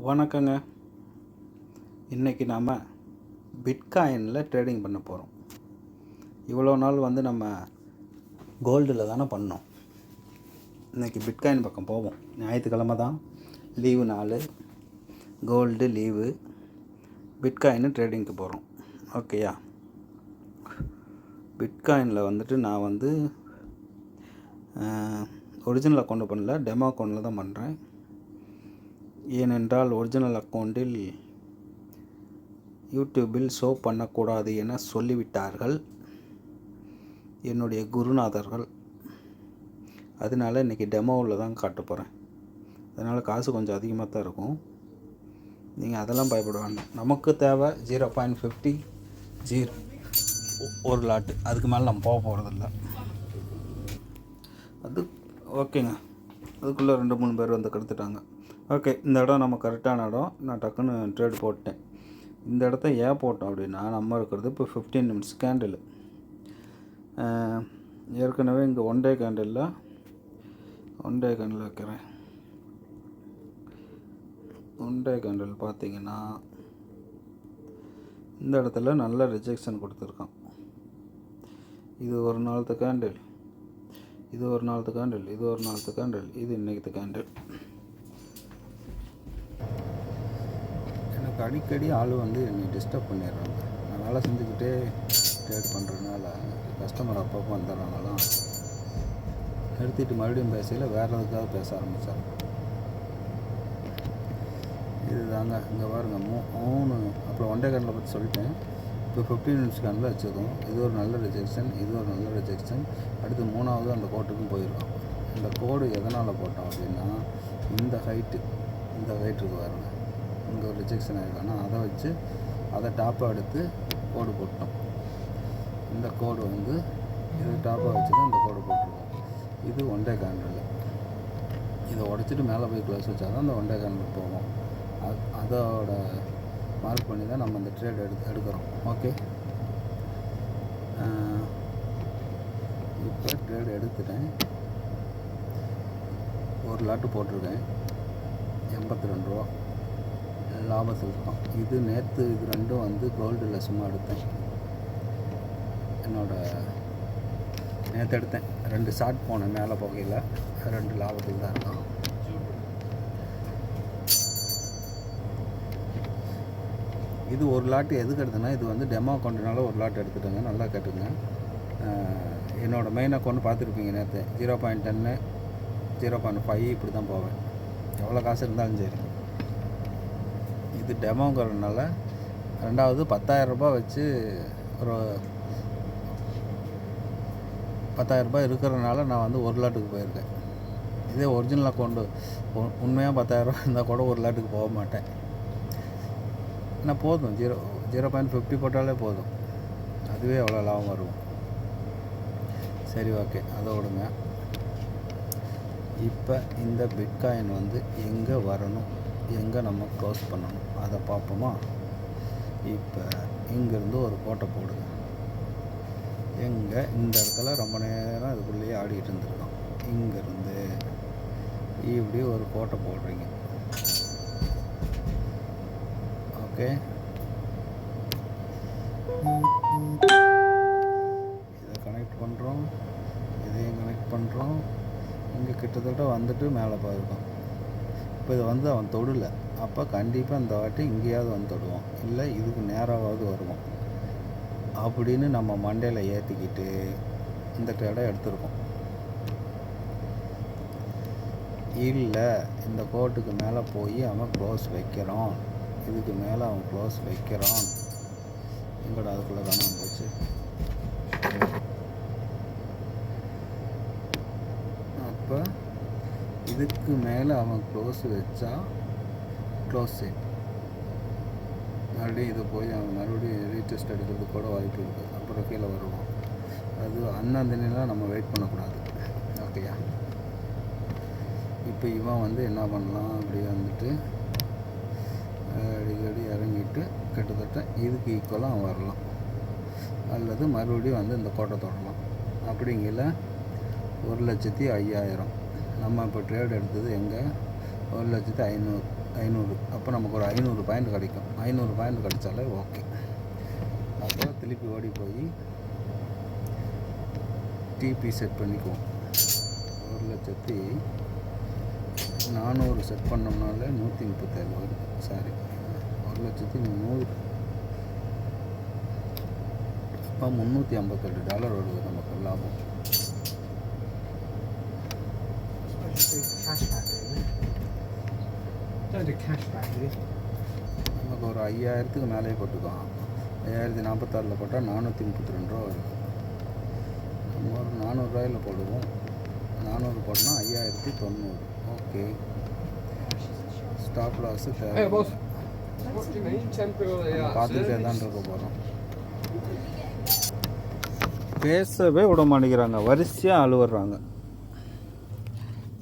வணக்கங்க. இன்றைக்கி நாம் பிட்காயினில் ட்ரேடிங் பண்ண போகிறோம் இவ்வளோ நாள் வந்து நம்ம கோல்டில் தானே பண்ணோம். இன்றைக்கி பிட்காயின் பக்கம் போவோம். ஞாயிற்றுக்கிழமை தான். லீவு நாள். Gold leave. பிட்காயின் ட்ரேடிங்க்கு போகிறோம் ஓகேயா பிட்காயினில் வந்துட்டு நான் வந்து ஒரிஜினல் கொண்டு பண்ணல டெமோ அக்கௌண்ட்டில் தான் பண்ணுறேன் ஏனென்றால் ஒரிஜினல் அக்கௌண்ட்டில் யூடியூபில் ஷோ பண்ணக்கூடாது என சொல்லிவிட்டார்கள். என்னுடைய குருநாதர்கள். அதனால இன்றைக்கி டெமோவில் தான் காட்ட போகிறேன் அதனால் காசு கொஞ்சம் அதிகமாக தான் இருக்கும். நீங்கள் அதெல்லாம் பயப்பட வேண்டாம். நமக்கு தேவை ஜீரோ பாயிண்ட் ஃபிஃப்டி ஜீரோ ஒரு லாட்டு அதுக்கு மேலே நம்ம போக போகிறதில்ல அது ஓகேங்க அதுக்குள்ளே ரெண்டு மூணு பேர் வந்து கெடுத்துட்டாங்க. ஓகே இந்த இடம் நம்ம கரெக்டான இடம். நான் டக்குன்னு ட்ரேட் போட்டேன். இந்த இடத்த ஏன் போட்டோம் அப்படின்னா நம்ம இருக்கிறது இப்போ ஃபிஃப்டீன் மினிட்ஸ் கேண்டில் ஏற்கனவே இங்கே ஒன் டே கேண்டிலில் ஒன் டே கேண்டில் வைக்கிறேன். ஒன் டே கேண்டில் பார்த்தீங்கன்னா இந்த இடத்துல நல்ல ரிஜெக்ஷன் கொடுத்துருக்கான். இது ஒரு நாளத்து கேண்டில் இது ஒரு நாளத்து கேண்டில் இது ஒரு நாளத்து கேண்டில் இது இன்றைக்கு கேண்டில் எனக்கு அடிக்கடி ஆள் வந்து என்னை டிஸ்டர்ப் பண்ணிடுறாங்க. நான் வேலை செஞ்சுக்கிட்டே ட்ரேட் பண்ணுறதுனால கஸ்டமர் அப்பப்போ வந்துடுறனாலும் நிறுத்திட்டு மறுபடியும் பேசையில் வேறு எதுக்காக பேச ஆரம்பித்தாங்க இதுதாங்க இங்கே பாருங்க மூ மூணு அப்புறம் ஒன் டே கண்டில் பற்றி சொல்லிட்டேன். இப்போ ஃபிஃப்டீன் மினிட்ஸ் கண்டில் வச்சுருக்கோம் இது ஒரு நல்ல ரிஜெக்ஷன் இது ஒரு நல்ல ரிஜெக்ஷன் அடுத்து மூணாவது அந்த கோட்டுக்கும் போயிருக்கோம். இந்த கோடு எதனால் போட்டோம் அப்படின்னா இந்த ஹைட்டு இந்த ஹைட்டுக்கு பாருங்க. இங்கே ஒரு ரிஜெக்ஷன் ஆகிருக்கானா அதை வச்சு அதை டாப்பாக எடுத்து கோடு போட்டோம். இந்த கோடு வந்து இது டாப்பாக வச்சு தான் இந்த கோடு போட்டிருக்கோம். இது ஒன் டே கேண்டில் இதை உடச்சிட்டு மேலே போய் க்ளோஸ் வச்சா தான் அந்த ஒன் டே கேண்டில் போகும். அது அதோட மார்க் பண்ணி தான் நம்ம இந்த ட்ரேட் எடு எடுக்கிறோம். ஓகே இப்போ ட்ரேட் எடுத்துட்டேன். ஒரு லாட்டு போட்டிருக்கேன். எண்பத்தி ரெண்டு ரூபா. லாபத்தில் இருக்கான் இது நேற்று இது ரெண்டும் வந்து கோல்டில் சும்மா எடுத்தேன். என்னோட நேற்று எடுத்தேன். ரெண்டு ஷார்ட் போனேன் மேலே போகையில். ரெண்டு லாபத்தில் தான் இருக்கான். இது ஒரு லாட்டு எதுக்கு எடுத்தேன்னா இது வந்து டெமோ அக்கௌண்ட்னால ஒரு லாட் எடுத்துட்டேங்க. நல்லா கேட்டுங்க என்னோடய மெயின் அக்கௌண்ட் பார்த்துருப்பீங்க நேற்று ஜீரோ பாயிண்ட் டென்னு ஜீரோ பாயிண்ட் ஃபைவ் இப்படி தான் போவேன். எவ்வளோ காசு இருந்தாலும் சரி. இது டெமோங்கிறதுனால ரெண்டாவது பத்தாயிரரூபா வச்சு ஒரு பத்தாயிரரூபா இருக்கிறதுனால நான் வந்து ஒரு லாட்டுக்கு போயிருக்கேன். இதே ஒரிஜினல் அக்கௌண்ட்டு உண்மையாக பத்தாயிரரூபா இருந்தால் கூட ஒரு லாட்டுக்கு போக மாட்டேன். ஆனால் போதும். ஜீரோ ஜீரோ பாயிண்ட் ஃபிஃப்டி போட்டாலே போதும். அதுவே எவ்வளோ லாபம் வரும் சரி ஓகே அதை விடுங்க. இப்போ இந்த பிட்காயின் வந்து எங்கே வரணும்? எங்கே நம்ம க்ளோஸ் பண்ணணும்? அதை பார்ப்போமா? இப்போ இங்கேருந்து ஒரு கோட்டை போடுங்க. எங்கே? இந்த இடத்துல ரொம்ப நேரம் இதுக்குள்ளேயே ஆடிக்கிட்டு இருந்துருக்கோம். இங்கேருந்து இப்படி ஒரு கோட்டை போடுறீங்க. ஓகே? இதை கனெக்ட் பண்ணுறோம் இதையும் கனெக்ட் பண்ணுறோம் இங்கே கிட்டத்தட்ட வந்துட்டு மேலே போயிருக்கோம் இப்போ இது வந்து அவன் தொடலை. அப்போ கண்டிப்பாக இந்த வாட்டி இங்கேயாவது வந்து தொடுவான் இல்லை இதுக்கு நேராவது வருவான் அப்படின்னு நம்ம மண்டையில் ஏற்றிக்கிட்டு இந்த ட்ரேடை எடுத்திருக்கோம். இல்லை இந்த கோட்டுக்கு மேலே போய் அவன் க்ளோஸ் வைக்கிறான். இதுக்கு மேலே அவன் க்ளோஸ் வைக்கிறான். எங்கடா அதுக்குள்ளே காணாமல் போச்சு அப்போ இதுக்கு மேலே அவன் க்ளோஸ் வச்சா க்ளோஸ் செட் மறுபடியும் இது போய் அவன் மறுபடியும் ரீடெஸ்ட் எடுக்கிறது கூட வாய்ப்பு இருக்குது அப்புறம் கீழே வருவான். அது அந்தந்த நிலையில் நம்ம வெயிட் பண்ணக்கூடாது. ஓகேயா இப்போ இவன் வந்து என்ன பண்ணலாம்? அப்படி வந்துட்டு அடிக்கடி இறங்கிட்டு கிட்டத்தட்ட இதுக்கு ஈக்குவலாக அவன் வரலாம். அல்லது மறுபடியும் வந்து இந்த கோட்டை தொடரலாம் அப்படிங்கிற ஒரு லட்சத்தி ஐயாயிரம். நம்ம இப்போ ட்ரேட் எடுத்தது எங்கே? ஒரு லட்சத்து ஐநூறு ஐநூறு. அப்போ நமக்கு ஒரு ஐநூறு பாயிண்ட் கிடைக்கும். ஐநூறு பாயிண்ட் கிடைச்சாலே ஓகே அப்போ திருப்பி ஓடி போய் டிபி செட் பண்ணிக்குவோம். ஒரு லட்சத்தி நானூறு செட் பண்ணோம்னால நூற்றி முப்பத்தேழு வரும் சாரி ஒரு லட்சத்தி நூறு அப்போ முந்நூற்றி ஐம்பத்தெட்டு டாலர் வருது நமக்கு லாபம். Do you? நமக்கு ஒரு ஐயாயிரத்துக்கு மேலே போட்டுக்கலாம். ஐயாயிரத்தி நாற்பத்தாறில் போட்டால் நானூற்றி முப்பத்தி ரெண்டு ரூபா வருது நம்ம ஒரு நானூறுரூவாயில் போடுவோம். நானூறு போட்டோம்னா ஐயாயிரத்தி தொண்ணூறு. ஓகே ஸ்டாப் லாஸு பார்த்துக்கிட்டே service? தான் இருக்க போகிறோம் பேசவே விட மாட்டேங்கிறாங்க. வரிசையாக அழுவுறாங்க.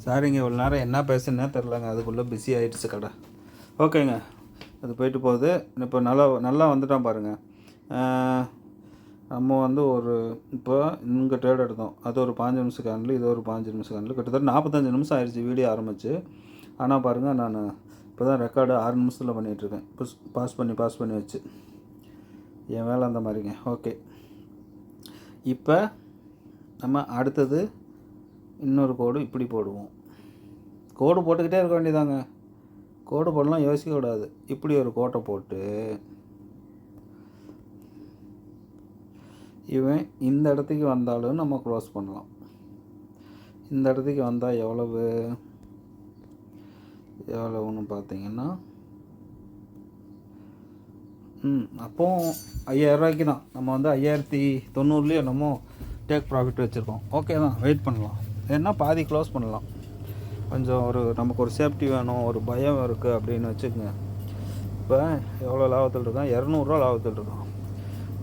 சாரிங்க இவ்வளோ நேரம் என்ன பேசுனே தெரிலங்க அதுக்குள்ளே பிஸி ஆயிடுச்சு கடை. ஓகேங்க. அது போயிட்டு போகுது. இப்போ நல்லா நல்லா வந்துட்டான் பாருங்கள் நம்ம வந்து ஒரு இப்போ இங்கே ட்ரேட் எடுத்தோம். அது ஒரு பாஞ்சு நிமிஷம் கேண்டில் இது ஒரு பாஞ்சு நிமிஷம் கேண்டில் கிட்டத்தட்ட நாற்பத்தஞ்சு நிமிஷம் ஆயிடுச்சு வீடியோ ஆரம்பிச்சு. ஆனால் பாருங்கள் நான் இப்போ தான் ரெக்கார்டு ஆறு நிமிஷத்தில் பண்ணிகிட்ருக்கேன் புஷ் பாஸ் பண்ணி பாஸ் பண்ணி வச்சு. என் வேலை அந்த மாதிரிங்க. ஓகே. இப்போ நம்ம அடுத்தது இன்னொரு கோடு இப்படி போடுவோம். கோடு போட்டுக்கிட்டே இருக்க வேண்டியதாங்க. கோடு போடலாம் யோசிக்கக்கூடாது இப்படி ஒரு கோட்டை போட்டு இவன் இந்த இடத்துக்கு வந்தாலும் நம்ம க்ளோஸ் பண்ணலாம். இந்த இடத்துக்கு வந்தால் எவ்வளவு? எவ்வளவுன்னு பார்த்தீங்கன்னா ம் அப்போ ஐயாயிரரூவாய்க்கு தான். நம்ம வந்து ஐயாயிரத்தி தொண்ணூறுலேயே என்னமோ டேக் ப்ராஃபிட் வச்சுருக்கோம். ஓகே தான் வெயிட் பண்ணலாம். ஏன்னா பாதி க்ளோஸ் பண்ணலாம். கொஞ்சம் ஒரு நமக்கு ஒரு சேஃப்டி வேணும் ஒரு பயம் இருக்குது அப்படின்னு வச்சுக்கோங்க. இப்போ எவ்வளோ லாபத்தில் இருக்கோம் இரநூறுவா லாபத்தில் இருக்கோம்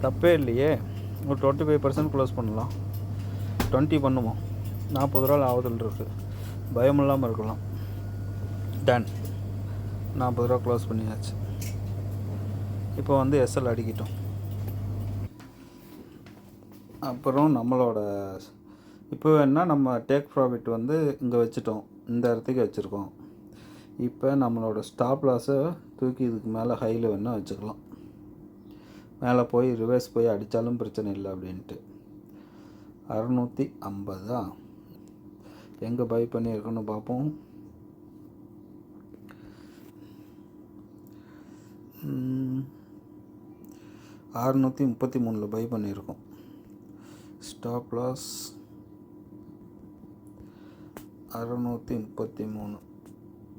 தப்பே இல்லையே. ஒரு டுவெண்ட்டி ஃபைவ் பர்சன்ட் க்ளோஸ் பண்ணலாம். டுவெண்ட்டி பண்ணுவோம். நாற்பது ரூபா லாபத்தில் இருக்குது பயம் இல்லாமல் இருக்கலாம். டன் நாற்பது ரூபா க்ளோஸ் பண்ணியாச்சு. இப்போ வந்து எஸ்எல் அடிக்கிட்டோம். அப்புறம் நம்மளோட இப்போ வேணா நம்ம டேக் ப்ராஃபிட் வந்து இங்கே வச்சுட்டோம். இந்த இடத்துக்கு வச்சுருக்கோம். இப்போ நம்மளோட ஸ்டாப் லாஸை தூக்கி இதுக்கு மேலே ஹையில் வேணால் வச்சுக்கலாம். மேலே போய் ரிவர்ஸ் போய் அடித்தாலும் பிரச்சனை இல்லை அப்படின்ட்டு. அறநூற்றி ஐம்பதா? எங்கே பை பண்ணியிருக்கோன்னு பார்ப்போம். அறநூற்றி முப்பத்தி மூணில் பை பண்ணியிருக்கோம். ஸ்டாப் லாஸ் அறநூற்றி முப்பத்தி மூணு.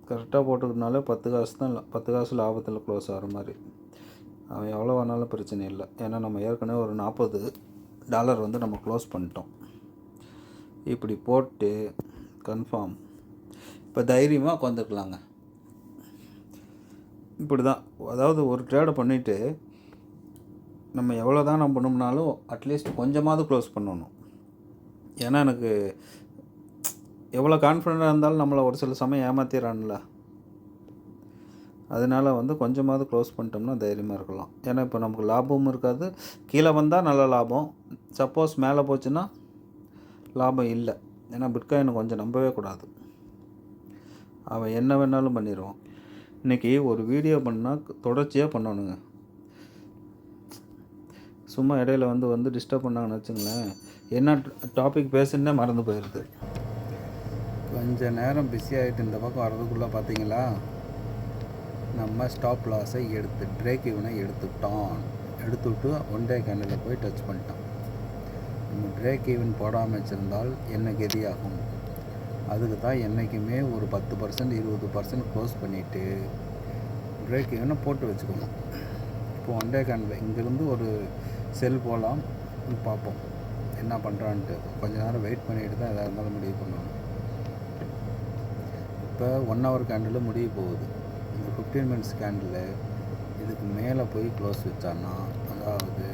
கரெக்டாக போட்டுக்கிறதுனால பத்து காசு தான் பத்து காசு லாபத்தில் க்ளோஸ் ஆகிற மாதிரி. அவன் எவ்வளோ வேணாலும் பிரச்சனை இல்லை. ஏன்னா நம்ம ஏற்கனவே ஒரு நாற்பது டாலர் வந்து நம்ம க்ளோஸ் பண்ணிட்டோம். இப்படி போட்டு கன்ஃபார்ம் இப்போ தைரியமாக உட்காந்துக்கலாங்க இப்படி தான் அதாவது ஒரு ட்ரேடை பண்ணிவிட்டு நம்ம எவ்வளோ தான் நம்ம பண்ணோம்னாலும் அட்லீஸ்ட் கொஞ்சமாவது க்ளோஸ் பண்ணணும். ஏன்னா எனக்கு எவ்வளோ கான்ஃபிடெண்ட்டாக இருந்தாலும் நம்மளை ஒரு சில சமயம் ஏமாத்திடுறான்ல. அதனால் வந்து கொஞ்சமாவது க்ளோஸ் பண்ணிட்டோம்னா தைரியமாக இருக்கலாம். ஏன்னா இப்போ நமக்கு லாபமும் இருக்காது. கீழே வந்தால் நல்ல லாபம். சப்போஸ் மேலே போச்சுன்னா லாபம் இல்லை. ஏன்னா பிட்காயினை கொஞ்சம் நம்பவே கூடாது. அவன் என்ன வேணாலும் பண்ணிடுவான். இன்றைக்கி ஒரு வீடியோ பண்ணால் தொடர்ச்சியாக பண்ணணுங்க சும்மா இடையில வந்து வந்து டிஸ்டர்ப் பண்ணாங்கன்னு வச்சுங்களேன் என்ன டாபிக் பேசுன்னே மறந்து போயிடுது. கொஞ்ச நேரம் பிஸி ஆகிட்டு இந்த பக்கம் வர்றதுக்குள்ளே பார்த்தீங்களா நம்ம ஸ்டாப் லாஸை எடுத்து பிரேக் இவனை எடுத்துட்டோம் எடுத்துவிட்டு ஒன் டே கேண்டில் போய் டச் பண்ணிட்டோம். நம்ம பிரேக் ஈவன் போடாமல் வச்சுருந்தால் என்ன கதியாகும்? அதுக்கு தான் என்றைக்குமே ஒரு பத்து பர்சன்ட் இருபது பர்சன்ட் க்ளோஸ் பண்ணிவிட்டு பிரேக் ஈவனை போட்டு வச்சுக்கணும். இப்போ ஒன் டே கேண்டில் இங்கேருந்து ஒரு செல் போகலாம் பார்ப்போம். என்ன பண்ணுறான்ட்டு கொஞ்ச நேரம் வெயிட் பண்ணிட்டு தான் எதாக இருந்தாலும் முடிவு பண்ணணும் இப்போ ஒன் ஹவர் கேண்டில் முடிய போகுது. இந்த ஃபிஃப்டீன் மினிட்ஸ் கேண்டில் இதுக்கு மேலே போய் க்ளோஸ் வச்சான்னா அதாவது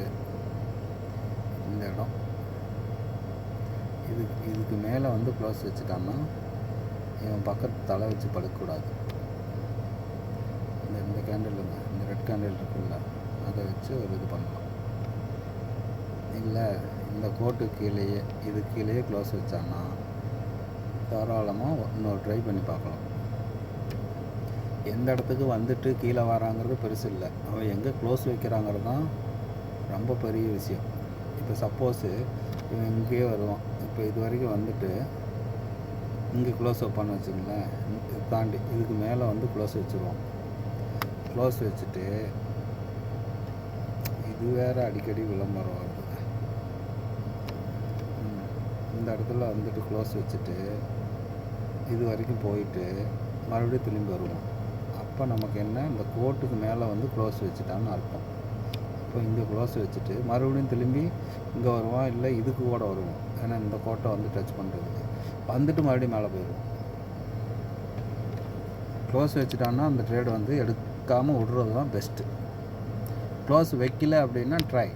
இந்த இடம் இதுக்கு இதுக்கு மேலே வந்து க்ளோஸ் வச்சுட்டான்னா இவன் பக்கத்து தலை வச்சு படுக்கக்கூடாது. இந்த இந்த கேண்டிலுங்க இந்த ரெட் கேண்டில் இருக்குல்ல அதை வச்சு ஒரு இது பண்ணலாம். இல்லை இந்த கோட்டு கீழேயே இது கீழேயே க்ளோஸ் வச்சான்னா தாராளமாக இன்னொரு ட்ரை பண்ணி பார்க்கலாம். எந்த இடத்துக்கு வந்துட்டு கீழே வராங்கிறது பெருசு இல்லை. அவன் எங்கே க்ளோஸ் வைக்கிறாங்கிறது தான் ரொம்ப பெரிய விஷயம். இப்போ சப்போஸு இவன் இங்கேயே வருவான். இப்போ இது வரைக்கும் வந்துட்டு இங்கே க்ளோஸ் வைப்பான்னு வச்சுங்களேன் இது தாண்டி இதுக்கு மேலே வந்து க்ளோஸ் வச்சுருவோம். க்ளோஸ் வச்சுட்டு இது வேறு அடிக்கடி விளம்பரம் வரும் ம். இந்த இடத்துல வந்துட்டு க்ளோஸ் வச்சுட்டு இது வரைக்கும் போயிட்டு மறுபடியும் திரும்பி வருவோம். அப்போ நமக்கு என்ன? இந்த கோட்டுக்கு மேலே வந்து க்ளோஸ் வச்சுட்டான்னு அர்த்தம். இப்போ இங்கே க்ளோஸ் வச்சுட்டு மறுபடியும் திரும்பி இங்கே வருவோம் இல்லை இதுக்கு கூட வருவோம். ஏன்னா இந்த கோட்டை வந்து டச் பண்ணுறது வந்துட்டு மறுபடியும் மேலே போயிடுவோம். க்ளோஸ் வச்சுட்டான்னா அந்த ட்ரேட் வந்து எடுக்காமல் விடுறது தான் பெஸ்ட்டு க்ளோஸ் வைக்கல அப்படின்னா ட்ரை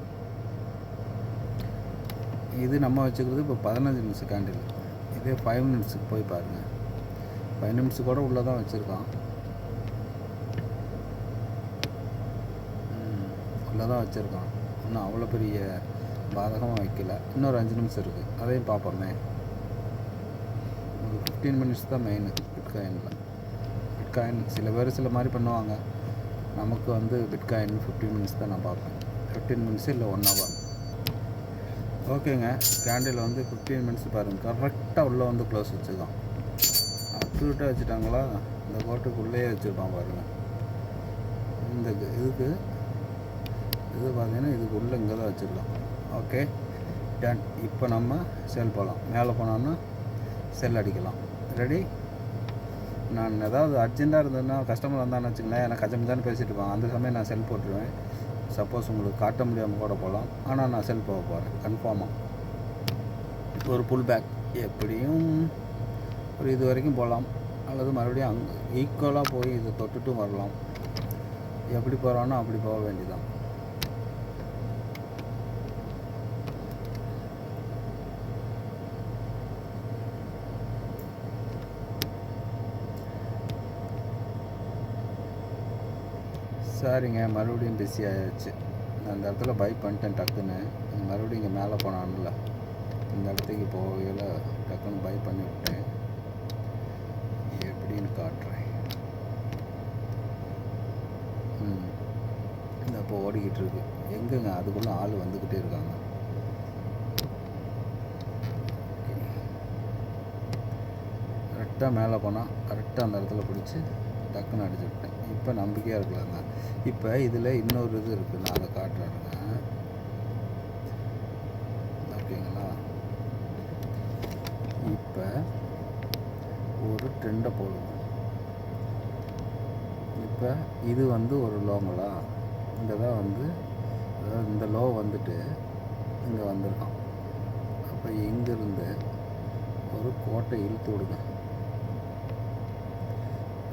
இது நம்ம வச்சுக்கிறது இப்போ பதினஞ்சு நிமிஷம் கேண்டில் இதே ஃபைவ் மினிட்ஸுக்கு போய் பாருங்கள் ஃபைவ் நிமிட்ஸு கூட உள்ளே தான் வச்சுருக்கான். உள்ளே தான் வச்சுருக்கான். இன்னும் அவ்வளோ பெரிய பாதகமாக வைக்கல. இன்னொரு அஞ்சு நிமிஷம் இருக்குது அதையும் பார்ப்போமே. ஒரு ஃபிஃப்டீன் மினிட்ஸ் தான் மெயின் பிட்காயினில் பிட்காயின் சில பேர் சில மாதிரி பண்ணுவாங்க. நமக்கு வந்து பிட்காயின் ஃபிஃப்டீன் மினிட்ஸ் தான் நான் பார்ப்பேன். ஃபிஃப்டீன் மினிட்ஸ் இல்லை ஒன் ஹவர் ஓகேங்க. கேண்டில் வந்து ஃபிஃப்டீன் மினிட்ஸ் பாருங்கள் கரெக்டாக உள்ளே வந்து க்ளோஸ் வச்சுருக்கோம் அப்டூட்டாக வச்சுட்டாங்களா? இந்த கோட்டுக்குள்ளேயே வச்சுருப்பான் பாருங்கள் இந்த இதுக்கு இது பார்த்தீங்கன்னா இதுக்கு உள்ளே இங்கே தான் வச்சுருக்கோம் ஓகே டன் இப்போ நம்ம செல் போகலாம். மேலே போனோன்னா செல் அடிக்கலாம். ரெடி நான் ஏதாவது அர்ஜென்ட்டாக இருந்ததுன்னா கஸ்டமர் வந்தான்னு வச்சுங்களேன் எனக்கு கஜம் தான் பேசிட்டு இருப்பாங்க அந்த சமயம் நான் செல் போட்டுருவேன். சப்போஸ் உங்களுக்கு காட்ட முடியாமல் கூட போகலாம். ஆனால் நான் செல் போக போகிறேன் கன்ஃபார்மாக ஒரு புல் பேக் எப்படியும் ஒரு இது வரைக்கும் போகலாம். அல்லது மறுபடியும் அங்கே ஈக்குவலாக போய் இதை தொட்டுட்டும் வரலாம். எப்படி போகிறானோ அப்படி போக வேண்டியதான் சரிங்க மறுபடியும் பிஸி ஆயாச்சு. நான் அந்த இடத்துல பை பண்ணிட்டேன் டக்குன்னு. மறுபடியும் இங்கே மேலே போனான்ல. இந்த இடத்துக்கு போகையில் டக்குன்னு பை பண்ணி விட்டேன். எப்படின்னு காட்டுறேன். ம். இந்த இப்போ ஓடிக்கிட்டு இருக்கு. எங்கேங்க? அதுக்குள்ளே ஆள் வந்துக்கிட்டே இருக்காங்க. கரெக்டாக மேலே போனால் கரெக்டாக அந்த இடத்துல பிடிச்சி டக்குன்னு அடிச்சு விட்டேன் இப்போ நம்பிக்கையாக இருக்கலாங்க இப்போ இதில் இன்னொரு இது இருக்குது நான் அதை காட்டுறேங்க. ஓகேங்களா? இப்போ ஒரு ட்ரெண்டை போடுவோம் இப்போ இது வந்து ஒரு லோங்களா இங்கே தான் வந்து அதாவது இந்த லோ வந்துட்டு இங்கே வந்திருக்கான். அப்போ இங்கேருந்து ஒரு கோட்டை இழுத்து விடுங்க.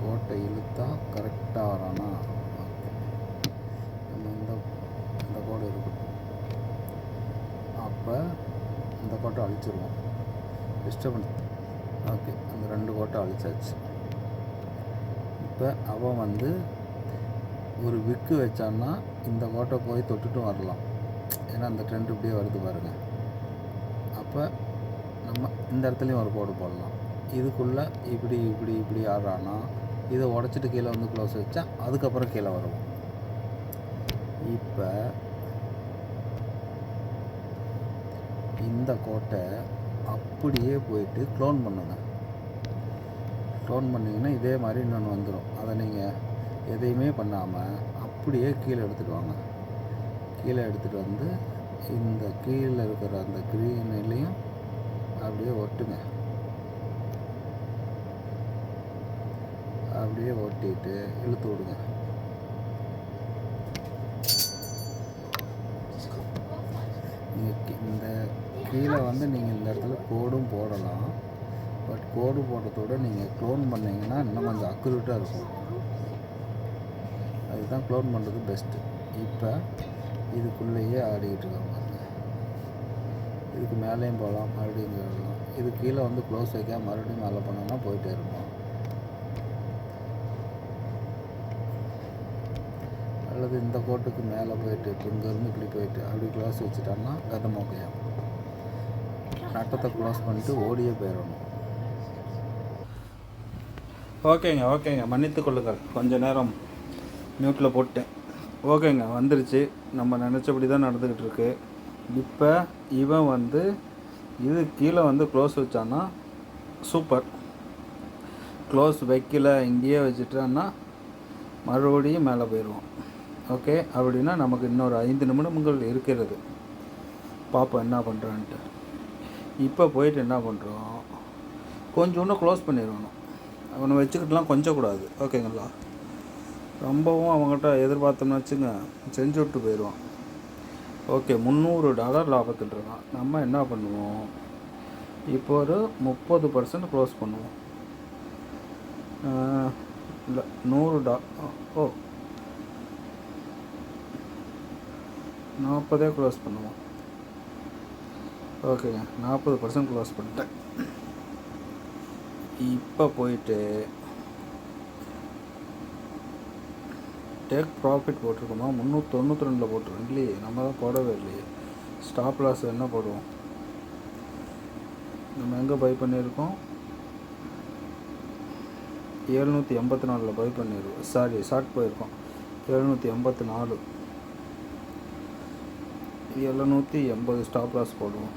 கோட்டை இழுத்தா கரெக்டாக வரானா ஓகே நம்ம இந்த இந்த கோடு இருக்கட்டும். அப்போ இந்த கோட்டை அழிச்சிருவோம். டிஸ்டர்பன்ஸ் ஓகே அந்த ரெண்டு கோட்டை அழிச்சாச்சு. இப்போ அவன் வந்து ஒரு விக்கு வச்சான்னா இந்த கோட்டை போய் தொட்டுட்டும் வரலாம். ஏன்னா அந்த ட்ரெண்ட் இப்படியே வருது பாருங்க. அப்போ நம்ம இந்த இடத்துலையும் ஒரு கோடு போடலாம். இதுக்குள்ளே இப்படி இப்படி இப்படி ஆடுறானா இதை உடச்சிட்டு கீழே வந்து க்ளோஸ் வச்சா அதுக்கப்புறம் கீழே வருவோம். இப்போ இந்த கோட்டை அப்படியே போயிட்டு க்ளோன் பண்ணுங்க. க்ளோன் பண்ணிங்கன்னா இதே மாதிரி இன்னொன்று வந்துடும் அதை நீங்கள் எதையுமே பண்ணாமல் அப்படியே கீழே எடுத்துகிட்டு வாங்க. கீழே எடுத்துகிட்டு வந்து இந்த கீழே இருக்கிற அந்த க்ரீன்லேயும் அப்படியே ஒட்டுங்க. அப்படியே ஓட்டிட்டு இழுத்து விடுங்க. நீங்கள் இந்த கீழே வந்து நீங்கள் இந்த இடத்துல கோடும் போடலாம். பட் கோடு போடுறதோட நீங்கள் க்ளோன் பண்ணிங்கன்னா இன்னும் கொஞ்சம் அக்யூரேட்டாக இருக்கும். அதுதான் க்ளோன் பண்ணுறது பெஸ்ட்டு இப்போ இதுக்குள்ளேயே ஆடிக்கிட்டு இருக்காங்க இதுக்கு மேலேயும் போகலாம் மறுபடியும் இங்கே வரலாம். இது கீழே வந்து க்ளோஸ் வைக்காம மறுபடியும் மேலே பண்ணோம்னா போயிட்டே இருப்போம். அல்லது இந்த கோட்டுக்கு மேலே போயிட்டு இப்போ இங்கேருந்து இப்படி போயிட்டு அப்படி க்ளோஸ் வச்சுட்டோம்னா கதம் மோக்கையாகும் நட்டத்தை க்ளோஸ் பண்ணிட்டு ஓடியே போயிடணும். ஓகேங்க ஓகேங்க. மன்னித்து கொள்ளுங்கள். கொஞ்ச நேரம் மியூட்டில் போட்டேன். ஓகேங்க வந்துருச்சு. நம்ம நினச்சபடி தான் நடந்துக்கிட்டு இருக்கு. இப்போ இவன் வந்து இது கீழே வந்து க்ளோஸ் வச்சான்னா சூப்பர் க்ளோஸ் வைக்கல இங்கேயே வச்சுட்டான்னா மறுபடியும் மேலே போயிடுவோம் ஓகே அப்படின்னா நமக்கு இன்னொரு ஐந்து நிமிடங்கள் இருக்கிறது. பாப்பா என்ன பண்ணுறான்ட்டு இப்போ போயிட்டு என்ன பண்ணுறோம் கொஞ்சோண்டு க்ளோஸ் பண்ணிடணும். அவனை வச்சுக்கிட்டுலாம் கொஞ்சக்கூடாது. ஓகேங்களா? ரொம்பவும் அவங்ககிட்ட எதிர்பார்த்தோம்னு வச்சுங்க செஞ்சு விட்டு போயிடுவான். ஓகே முந்நூறு டாலர் லாபத்தில் இருக்கான். நம்ம என்ன பண்ணுவோம்? இப்போ ஒரு முப்பது பர்சன்ட் க்ளோஸ் பண்ணுவோம். இல்லை நூறு டா ஓ நாற்பதே க்ளோஸ் பண்ணுவோம். ஓகேங்க நாற்பது பர்சன்ட் க்ளோஸ் பண்ணிட்டேன். இப்போ போயிட்டு டேக் ப்ராஃபிட் போட்டிருக்கோமா? முந்நூற்றி தொண்ணூற்றி ரெண்டில் போட்டிருக்கோம். இல்லையே நம்ம தான் போடவே இல்லையே. ஸ்டாப் லாஸ் என்ன போடுவோம்? நம்ம எங்கே பை பண்ணியிருக்கோம்? ஏழ்நூற்றி எண்பத்தி நாலில் பை பண்ணியிருக்கோம். சாரி ஷார்ட் போயிருக்கோம். எழுநூற்றி எண்பத்தி நாலு. எழுநூற்றி எண்பது ஸ்டாப் லாஸ் போடுவோம்.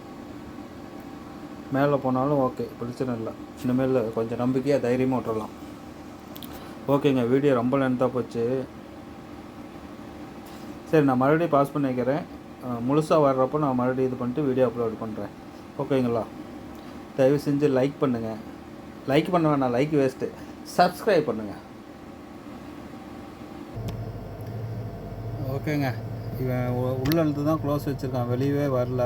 மேலே போனாலும் ஓகே பிரச்சனை இல்லை. இனிமேல் கொஞ்சம் நம்பிக்கையாக தைரியமாக விட்டுறலாம் ஓகேங்க வீடியோ ரொம்ப லென்த்தாக போச்சு. சரி நான் மறுபடியும் பாஸ் பண்ணி வைக்கிறேன். முழுசாக வர்றப்போ நான் மறுபடியும் இது பண்ணிட்டு வீடியோ அப்லோட் பண்ணுறேன் ஓகேங்களா தயவு செஞ்சு லைக் பண்ணுங்கள் லைக் பண்ண வேணாம் லைக் வேஸ்ட்டு சப்ஸ்கிரைப் பண்ணுங்கள் ஓகேங்க இவன் உள்ள இழுத்து தான் க்ளோஸ் வச்சுருக்கான். வெளியவே வரல.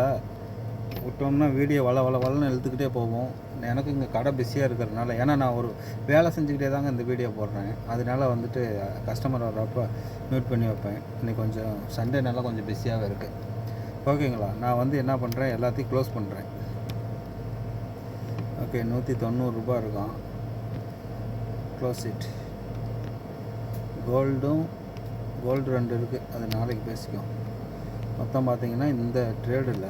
விட்டோம்னா வீடியோ வள வள வளன்னு இழுத்துக்கிட்டே போகும். எனக்கு இங்கே கடை பிஸியாக இருக்கிறதுனால ஏன்னா நான் ஒரு வேலை செஞ்சுக்கிட்டே தாங்க இந்த வீடியோ போடுறேன். அதனால வந்துட்டு கஸ்டமர் வர்றப்ப மியூட் பண்ணி வைப்பேன். இன்னைக்கு கொஞ்சம் சண்டேனால கொஞ்சம் பிஸியாகவே இருக்குது ஓகேங்களா நான் வந்து என்ன பண்ணுறேன் எல்லாத்தையும் க்ளோஸ் பண்ணுறேன் ஓகே நூற்றி தொண்ணூறுரூபா இருக்கும் க்ளோஸ் இட் கோல்டும் கோல்டு ரெண்டு இருக்குது அது நாளைக்கு பேசிக்கும் மொத்தம் பார்த்தீங்கன்னா இந்த ட்ரேடில்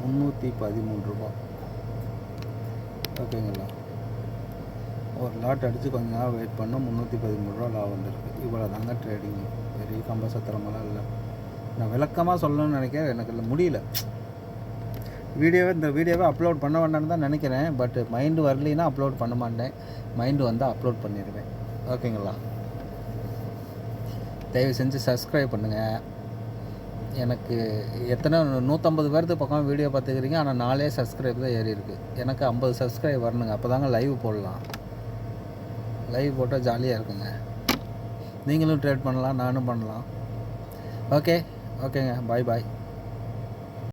முந்நூற்றி பதிமூணு ரூபா. ஓகேங்களா ஒரு லாட் அடித்து கொஞ்ச நேரம் வெயிட் பண்ணால் முந்நூற்றி பதிமூணு ரூபா லாபம் வந்திருக்கு. இவ்வளோ தாங்க ட்ரேடிங் பெரிய கம்ப சத்திரமெல்லாம் இல்லை. நான் விளக்கமாக சொல்லணும்னு நினைக்கிறேன். எனக்கு இல்லை முடியல. வீடியோவை இந்த வீடியோவை அப்லோட் பண்ண வேண்டாம்னு தான் நினைக்கிறேன். பட் மைண்டு வரலைன்னா அப்லோட் பண்ண மாட்டேன். மைண்டு வந்தால் அப்லோட் பண்ணிடுவேன் ஓகேங்களா தயவு செஞ்சு சப்ஸ்கிரைப் பண்ணுங்கள் எனக்கு எத்தனை நூற்றம்பது பேர்த்து பக்கம் வீடியோ பார்த்துக்கிறீங்க ஆனால் நாலே சப்ஸ்கிரைப் தான் ஏறி இருக்குது எனக்கு ஐம்பது சப்ஸ்கிரைப் வரணுங்க. அப்போ தாங்க லைவ் போடலாம். லைவ் போட்டால் ஜாலியாக இருக்குங்க. நீங்களும் ட்ரேட் பண்ணலாம் நானும் பண்ணலாம். ஓகே ஓகேங்க பாய் பாய்